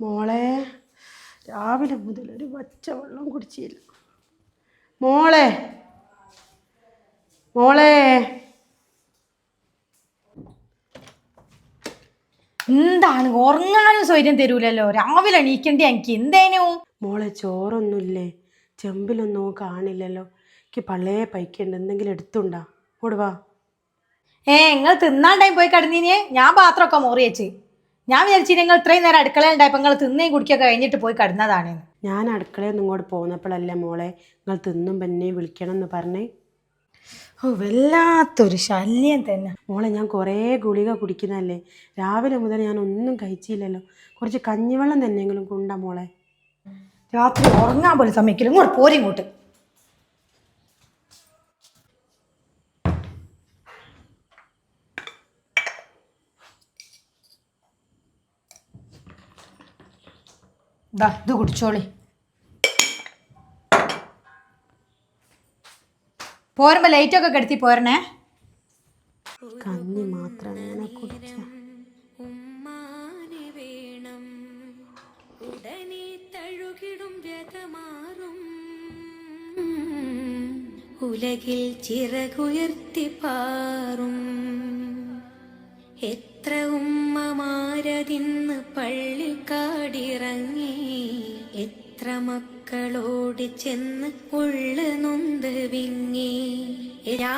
മോളെ രാവിലെ മുതൽ ഒരു പച്ച വെള്ളം കുടിച്ചില്ല. മോളെ മോളെ. എന്താണ്? ഉറങ്ങാനും സ്വൈര്യം തരൂലല്ലോ? രാവിലെ എണീക്കണ്ടേ എനിക്ക്? എന്തേനു? മോളെ ചോറൊന്നുമില്ലേ? ചെമ്പിലൊന്നും കാണില്ലല്ലോ. എനിക്ക് പള്ളേ പൈക്കുണ്ട് എന്തെങ്കിലും എടുത്തുണ്ടാ. ഓടുവാ ഏ നിങ്ങൾ തിന്നാണ്ടായി പോയി കിടന്നീനെ. ഞാൻ പാത്രമൊക്കെ മോറി വെച്ച്. ഞാൻ വിചാരിച്ചു നിങ്ങൾ ഇത്രയും നേരം അടുക്കളയിൽ ഉണ്ടായപ്പോൾ നിങ്ങൾ തിന്നേം കുടിക്കൊക്കെ കഴിഞ്ഞിട്ട് പോയി കടന്നതാണ്. ഞാൻ അടുക്കളയിൽ നിന്ന് ഇങ്ങോട്ട് പോകുന്നപ്പോഴല്ലേ മോളെ നിങ്ങൾ തിന്നും പിന്നെ വിളിക്കണം എന്ന് പറഞ്ഞേ? ഓ വല്ലാത്തൊരു ശല്യം തന്നെ. മോളെ ഞാൻ കുറേ ഗുളിക കുടിക്കുന്നതല്ലേ? രാവിലെ മുതൽ ഞാൻ ഒന്നും കഴിച്ചില്ലല്ലോ. കുറച്ച് കഞ്ഞിവെള്ളം തന്നെയെങ്കിലും കൊണ്ടാ മോളെ. രാത്രി ഉറങ്ങാൻ പോലും സമയക്കില്ല ഇങ്ങോട്ട് പോരും ദാ ഇത് കുടിച്ചോളി. പോരുമ്പോ ലൈറ്റ് ഒക്കെ കെടുത്തി പോരണേ. കഞ്ഞി മാത്രം അങ്ങനെ കുടിച്ച. ഉമ്മാനെ വേണം ഉടനെ തഴുകിടും വ്യതമാറും ഉലകിൽ ചിറകുയർത്തി പാറും. എത്ര ഉമ്മമാരതിന്ന് പള്ളി കാടിറങ്ങി എത്ര മക്കളോട് ചെന്ന് ഉള്ള നൊന്ത് വിങ്ങി രാ